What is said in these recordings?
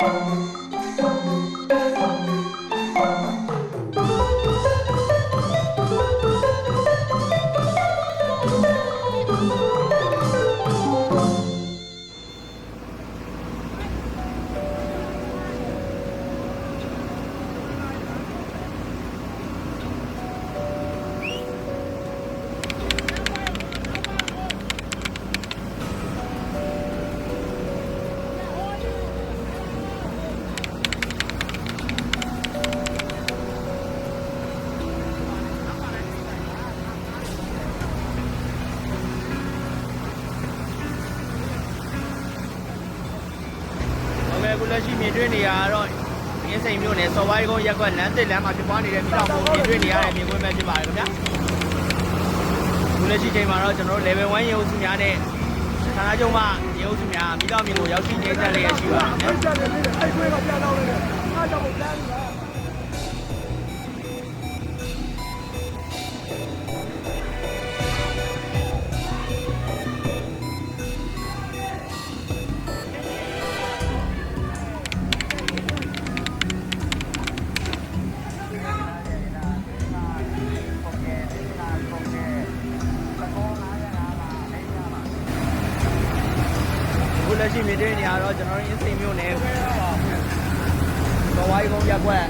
ဟုတ် အခုလက်ရှိမြင်တွေ့နေရတာတော့အင်းစိန်မြို့နယ်စော်ဝိုင်းကုန်းရက်ကွက်လမ်းတစ်လမ်းမှာဖြစ်ပွားနေတဲ့မိလောင်မှုမြင်တွေ့နေရတဲ့မြင်ကွင်းပဲဖြစ်ပါတယ်ခင်ဗျာအခုလက်ရှိချိန်မှာတော့ကျွန်တော်တို့ level 1ရေအုပ်စုများနဲ့ဌာနချုပ်မှရေအုပ်စုများမိလောင်မြင်ကိုရောက်ရှိနေကြလျက်ရှိပါတယ်ခင်ဗျာအဲ့ကြတယ်လေအဲ့ခွေးကပြန်တော့လေအားကြောင့်လမ်းလာ လက်ရှိမြင်တွေ့နေရတော့ကျွန်တော်တို့အင်းစိန်မြို့နယ်စော်ဝိုင်းကုန်းရက်ကွက်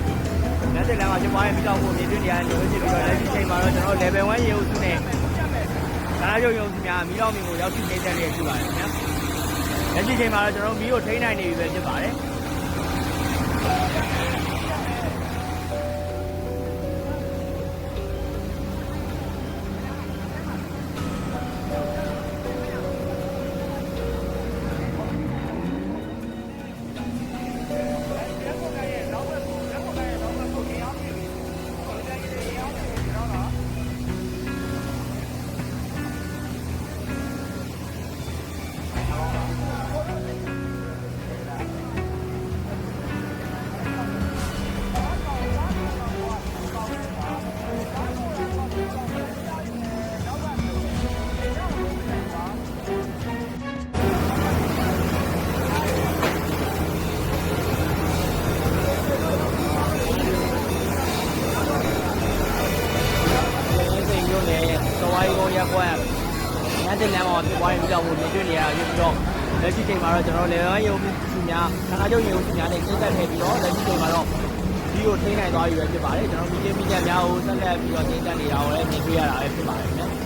လမ်းတစ်လမ်းမှာဖြစ်ပွားတဲ့မိလောင်မှုမြင်တွေ့နေရတဲ့လူတွေဖြစ်ပြီးတော့လက်ရှိချိန်မှာတော့ကျွန်တော်တို့ level 1ရေအုပ်စုနဲ့ဌာနချုပ်ရေအုပ်စုများမိလောင်မြင်ကိုရောက်ရှိနေကြလျက်ရှိပါတယ်ခင်ဗျာလက်ရှိချိန်မှာတော့ကျွန်တော်တို့မီးကိုထိန်းနိုင်နေပြီပဲဖြစ်ပါတယ် ရက်ကွက်ညတဲ့လမ်းမှာဖြစ်ပွားတဲ့မိကြောင်မှုမြင်တွေ့နေရတာဖြစ်ပြီးတော့လက်ရှိချိန်မှာတော့ကျွန်တော်လေဝမ်းရုံစုများဌာနချုပ်ရုံစုများနဲ့ကျင်းသက်ခဲ့ပြီးတော့လက်ရှိချိန်မှာတော့ဒီကိုထိန်းနိုင်သွားပြီပဲဖြစ်ပါတယ်ကျွန်တော်မိချင်းမိချက်များကိုဆက်လက်ပြီးတော့ကျင်းသက်နေတာကိုလည်းမြင်တွေ့ရတာပဲဖြစ်ပါတယ်ခင်ဗျာကျန်တဲ့ဝင်